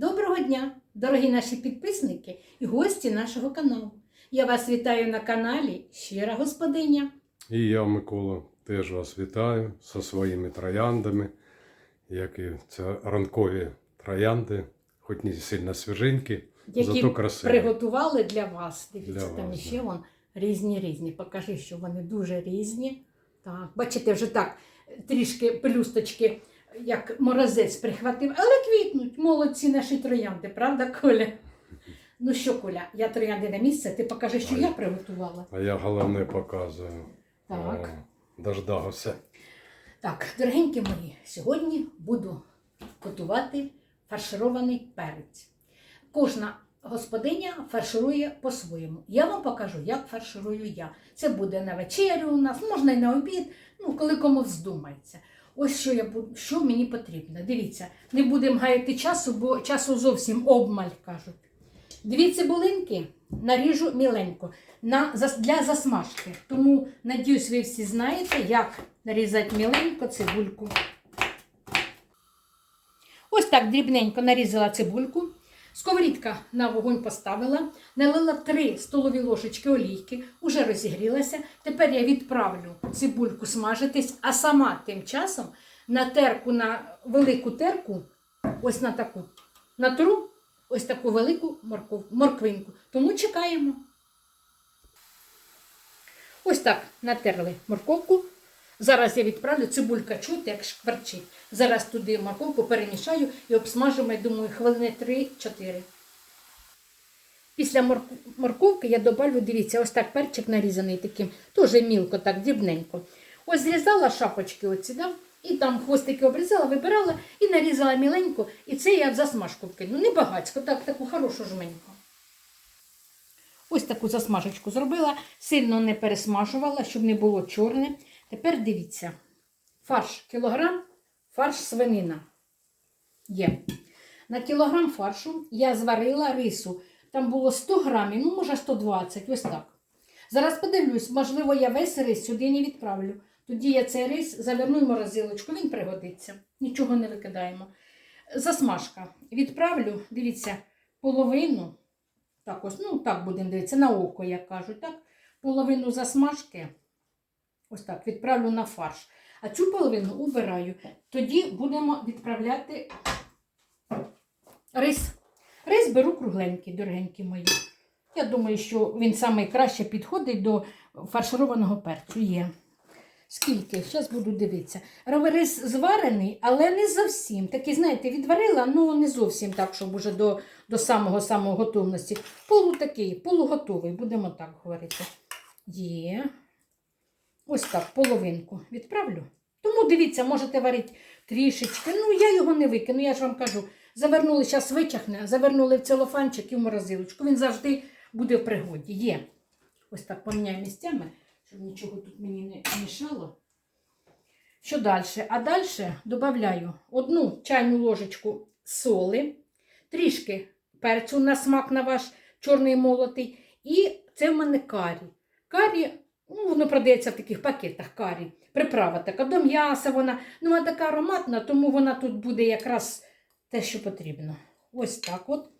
Доброго дня, дорогі наші підписники і гості нашого каналу. Я вас вітаю на каналі Щира Господиня. І я, Микола, теж вас вітаю зі своїми трояндами, як і це ранкові троянди, хоч не сильно свіженькі, Які зато красиві. приготували для вас. Дивіться, Для там вас, ще да. вон різні різні. Покажи, що вони дуже різні. Так, бачите, вже так трішки пелюсточки, як морозець прихватив, але квітнуть. Молодці наші троянди, правда, Коля? Ну що, Коля, я троянди на місце, ти покажи, що Ой. я приготувала. А я головне показую. Так. О, дождався. Так, дорогенькі мої, сьогодні буду готувати фарширований перець. Кожна господиня фарширує по-своєму. Я вам покажу, як фарширую я. Це буде на вечерю у нас, можна і на обід, ну коли кому вздумається. Ось що я що мені потрібно. Дивіться, не будемо гаяти часу, бо часу зовсім обмаль кажуть. Дві цибулинки наріжу міленько на, для засмажки. Тому, надіюсь, ви всі знаєте, як нарізати міленько цибульку. Ось так дрібненько нарізала цибульку. Сковорідка на вогонь поставила, налила 3 столові ложечки олійки, уже розігрілася. Тепер я відправлю цибульку смажитись, а сама тим часом на терку, на велику терку, ось на таку, натру ось таку велику морков, морквинку. Тому чекаємо. Ось так натерли морковку. Зараз я відправлю цибулька чути, як шкварчить. Зараз туди морковку перемішаю і обсмажимо, я думаю, хвилини 3-4. Після морковки я добавлю, дивіться, ось так перчик нарізаний таким, теж мілко, так дрібненько. Ось зрізала шапочки оці, да? і там хвостики обрізала, вибирала і нарізала міленько. І це я в засмажку вкину. Не багатько, так, таку хорошу жменьку. Ось таку засмажечку зробила, сильно не пересмажувала, щоб не було чорне. Тепер дивіться. Фарш кілограм, фарш свинина. Є. На кілограм фаршу я зварила рису. Там було 100 грамів, ну може 120, ось так. Зараз подивлюсь, можливо, я весь рис сюди не відправлю. Тоді я цей рис заверну в морозилочку, він пригодиться. Нічого не викидаємо. Засмажка. Відправлю, дивіться, половину. Так ось, ну так будемо дивитися, на око, як кажуть, так? Половину засмажки. Ось так, відправлю на фарш. А цю половину убираю. Тоді будемо відправляти рис. Рис беру кругленький, дорогенькі мої. Я думаю, що він найкраще підходить до фаршированого перцю. Є. Скільки? Зараз буду дивитися. Рис зварений, але не зовсім. Такий, знаєте, відварила, ну не зовсім так, щоб уже до, до самого самого готовності. Полу такий, полуготовий, будемо так говорити. Є. Ось так, половинку відправлю. Тому дивіться, можете варити трішечки. Ну, я його не викину, я ж вам кажу. Завернули, зараз вичахне, завернули в целофанчик і в морозилочку. Він завжди буде в пригоді. Є. Ось так поміняю місцями, щоб нічого тут мені не мішало. Що далі? А далі додаю одну чайну ложечку соли, трішки перцю на смак на ваш чорний молотий. І це в мене карі. Карі, ну, воно продається в таких пакетах карі. Приправа така до м'яса вона. Ну, вона така ароматна, тому вона тут буде якраз те, що потрібно. Ось так от.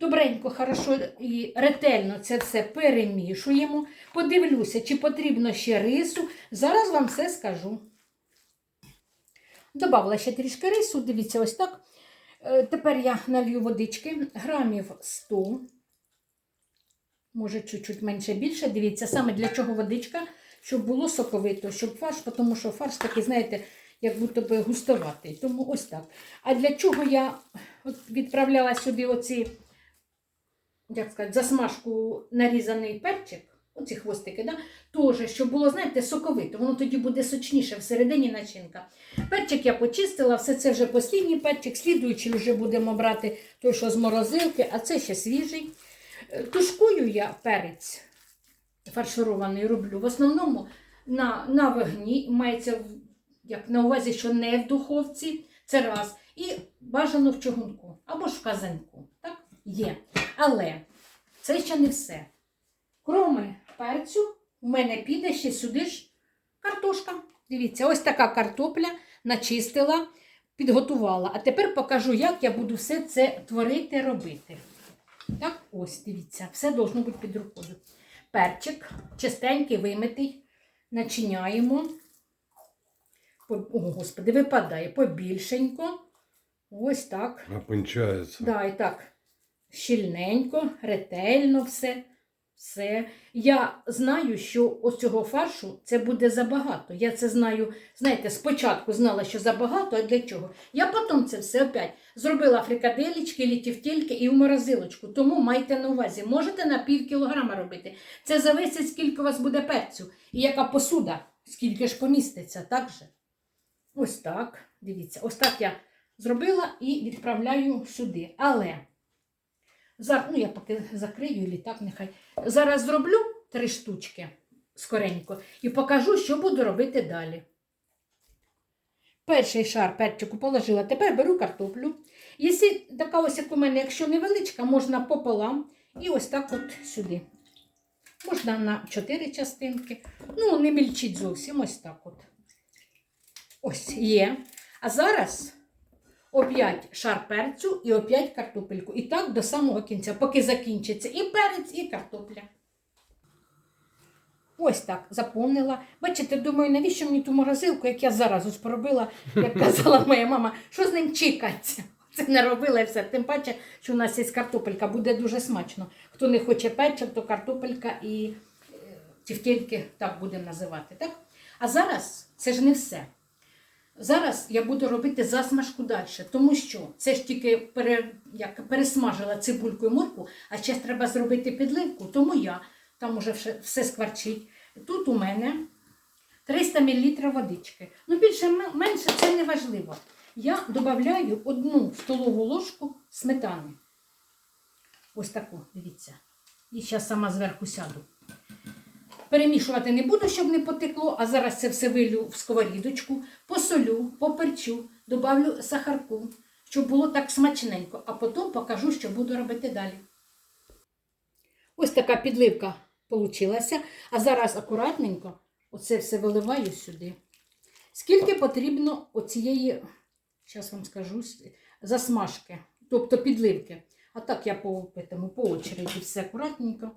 Добренько, хорошо і ретельно це все перемішуємо. Подивлюся, чи потрібно ще рису. Зараз вам все скажу. Добавила ще трішки рису, дивіться, ось так. Е, Тепер я налью водички, грамів 100. Може, чуть-чуть менше більше. Дивіться, саме для чого водичка, щоб було соковито, щоб фарш, тому що фарш такий, знаєте, як будто би густоватий. Тому ось так. А для чого я відправляла сюди оці, як сказати, засмажку нарізаний перчик, оці хвостики, да? теж, щоб було, знаєте, соковито. Воно тоді буде сочніше всередині начинка. Перчик я почистила, все це вже послідній перчик, слідуючий вже будемо брати той, що з морозилки, а це ще свіжий. Е, Тушкую я перець фарширований роблю. В основному на, на вогні мається як на увазі, що не в духовці, це раз. І бажано в чугунку або ж в казанку. Так? Є. Але це ще не все. Кроме перцю, у мене піде ще сюди ж картошка. Дивіться, ось така картопля начистила, підготувала. А тепер покажу, як я буду все це творити, робити. Так, ось, дивіться, все должно бути під рукою. Перчик чистенький, вимитий, начиняємо. О, господи, випадає побільшенько. Ось так. Напинчається. Да, і так. Щільненько, ретельно все. Все. Я знаю, що ось цього фаршу це буде забагато. Я це знаю, знаєте, спочатку знала, що забагато, а для чого? Я потім це все опять зробила фрикаделічки, літівтільки і в морозилочку. Тому майте на увазі, можете на пів кілограма робити. Це зависить, скільки у вас буде перцю і яка посуда, скільки ж поміститься, так же? Ось так. Дивіться, ось так я зробила і відправляю сюди. Але зараз, ну я поки закрию і так нехай. Зараз зроблю три штучки скоренько і покажу, що буду робити далі. Перший шар перчику положила, тепер беру картоплю. Якщо така ось, як у мене, якщо невеличка, можна пополам і ось так от сюди. Можна на чотири частинки. Ну, не мільчіть зовсім, ось так от. Ось є. А зараз оп'ять шар перцю і оп'ять картопельку. І так до самого кінця, поки закінчиться і перець, і картопля. Ось так заповнила. Бачите, думаю, навіщо мені ту морозилку, як я зараз ось як казала моя мама, що з ним чекаться? Це не робила і все. Тим паче, що у нас є картопелька, буде дуже смачно. Хто не хоче печик, то картопелька і е, так будемо називати. Так? А зараз це ж не все. Зараз я буду робити засмажку далі, тому що це ж тільки пере, як, пересмажила цибульку і морку, а ще треба зробити підливку, тому я там уже все, скварчить. Тут у мене 300 мл водички. Ну, більше менше це не важливо. Я додаю одну столову ложку сметани. Ось таку, дивіться. І зараз сама зверху сяду. Перемішувати не буду, щоб не потекло, а зараз це все вилю в сковорідочку, посолю, поперчу, добавлю сахарку, щоб було так смачненько, а потім покажу, що буду робити далі. Ось така підливка получилася, а зараз акуратненько оце все виливаю сюди. Скільки потрібно оцієї, зараз вам скажу, засмажки, тобто підливки. А так я по, по очереді все акуратненько.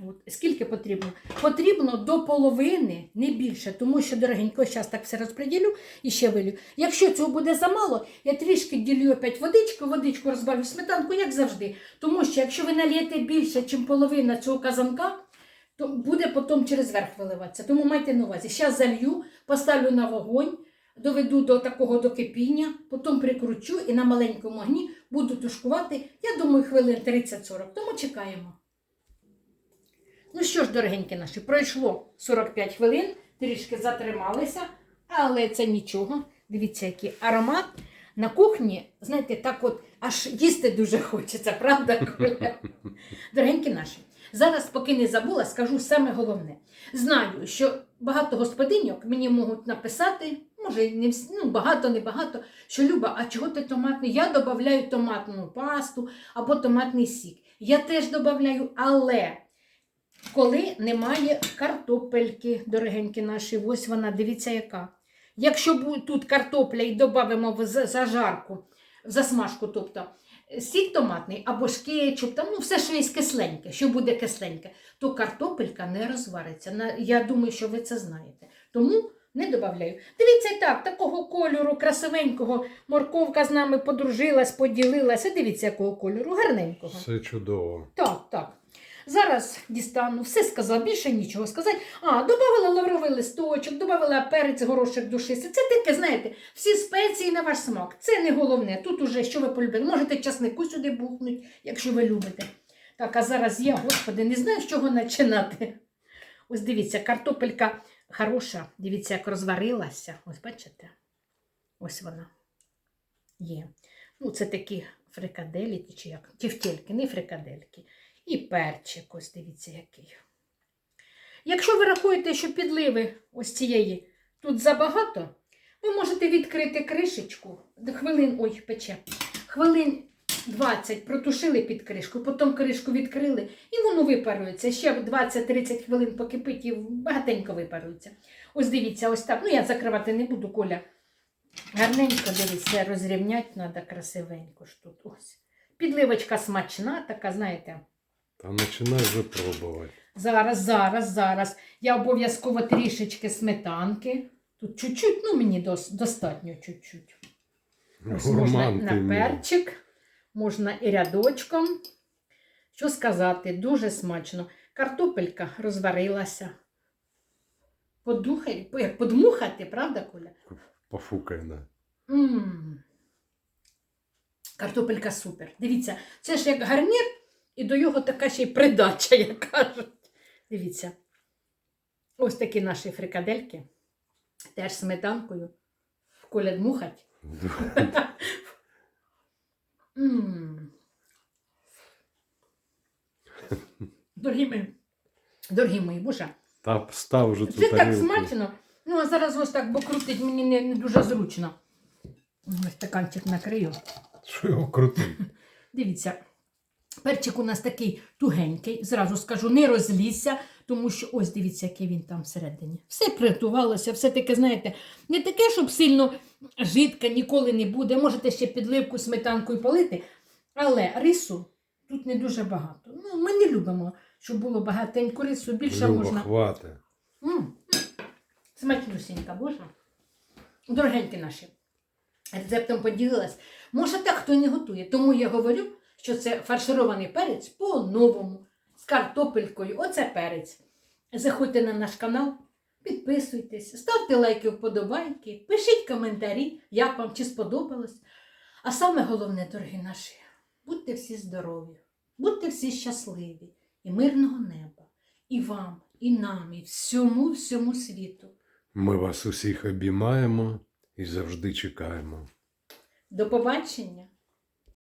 От. Скільки потрібно? Потрібно до половини, не більше, тому що, дорогенько, зараз так все розподілю і ще вилю. Якщо цього буде замало, я трішки ділю опять водичку, водичку розбавлю сметанку, як завжди. Тому що якщо ви налієте більше, ніж половина цього казанка, то буде потім через верх виливатися. Тому майте на увазі. Зараз залью, поставлю на вогонь, доведу до такого до кипіння, потім прикручу і на маленькому огні буду тушкувати, я думаю, хвилин 30-40. Тому чекаємо. Ну що ж, дорогенькі наші, пройшло 45 хвилин, трішки затрималися, але це нічого. Дивіться, який аромат. На кухні, знаєте, так от аж їсти дуже хочеться, правда, Коля? Дорогенькі наші, зараз, поки не забула, скажу саме головне. Знаю, що багато господиньок мені можуть написати, може, не всі, ну, багато, не багато, що Люба, а чого ти томатний? Я додаю томатну пасту або томатний сік. Я теж додаю, але коли немає картопельки, дорогенькі наші, ось вона, дивіться яка. Якщо тут картопля і додамо в зажарку, в засмажку, тобто сік томатний або ж кетчуп, там, ну все, що є кисленьке, що буде кисленьке, то картопелька не розвариться. Я думаю, що ви це знаєте. Тому не додаю. Дивіться і так, такого кольору красивенького, морковка з нами подружилась, поділилася. Дивіться, якого кольору, гарненького. Все чудово. Так, так. Зараз дістану, все сказала, більше нічого сказати. А, додавала лавровий листочок, додавала перець, горошок душисти. Це таке, знаєте, всі спеції на ваш смак. Це не головне. Тут уже що ви полюбили. Можете часнику сюди бухнути, якщо ви любите. Так, а зараз я, господи, не знаю, з чого починати. Ось дивіться, картопелька хороша. Дивіться, як розварилася. Ось бачите? Ось вона є. Ну, це такі фрикаделі, чи як? Тівтельки, не фрикадельки. І перчик, ось дивіться який. Якщо ви рахуєте, що підливи ось цієї тут забагато, ви можете відкрити кришечку, хвилин, ой, пече, хвилин 20 протушили під кришку, потім кришку відкрили і воно випарується. Ще 20-30 хвилин покипить і багатенько випарується. Ось дивіться, ось так. Ну я закривати не буду, Коля Гарненько дивіться, розрівняти треба красивенько ж тут. Ось. Підливочка смачна, така, знаєте. Та починай вже пробувати. Зараз, зараз, зараз. Я обов'язково трішечки сметанки. Тут чуть-чуть, ну мені дос- достатньо чуть-чуть. Ось можна на перчик, можна і рядочком. Що сказати, дуже смачно. Картопелька розварилася. Подухай, як подмухати, правда, Коля? Пофукай, да. Картопелька супер. Дивіться, це ж як гарнір, і до його така ще й придача, як кажуть. Дивіться. Ось такі наші фрикадельки. Теж сметанкою. Коля дмухать. М. Дорогі мої, дорогі мої, боже, Та став вже ту це так тарілку. смачно. Ну, а зараз ось так, бо крутить мені не, не дуже зручно. Ось стаканчик накрию. Що його крутить? Дивіться, перчик у нас такий тугенький, зразу скажу, не розлізся, тому що ось дивіться, який він там всередині. Все приготувалося, все таке, знаєте, не таке, щоб сильно жидке ніколи не буде. Можете ще підливку сметанкою полити, але рису тут не дуже багато. Ну, ми не любимо, щоб було багатенько рису, більше Люба, можна. хвати. М, Смачнюсінька, боже. Дорогенькі наші. Рецептом поділилась. Може, так хто не готує. Тому я говорю, що це фарширований перець по-новому, з картопелькою. Оце перець. Заходьте на наш канал, підписуйтесь, ставте лайки, вподобайки, пишіть коментарі, як вам чи сподобалось. А саме головне, дорогі наші, будьте всі здорові, будьте всі щасливі і мирного неба. І вам, і нам, і всьому всьому світу. Ми вас усіх обіймаємо і завжди чекаємо. До побачення!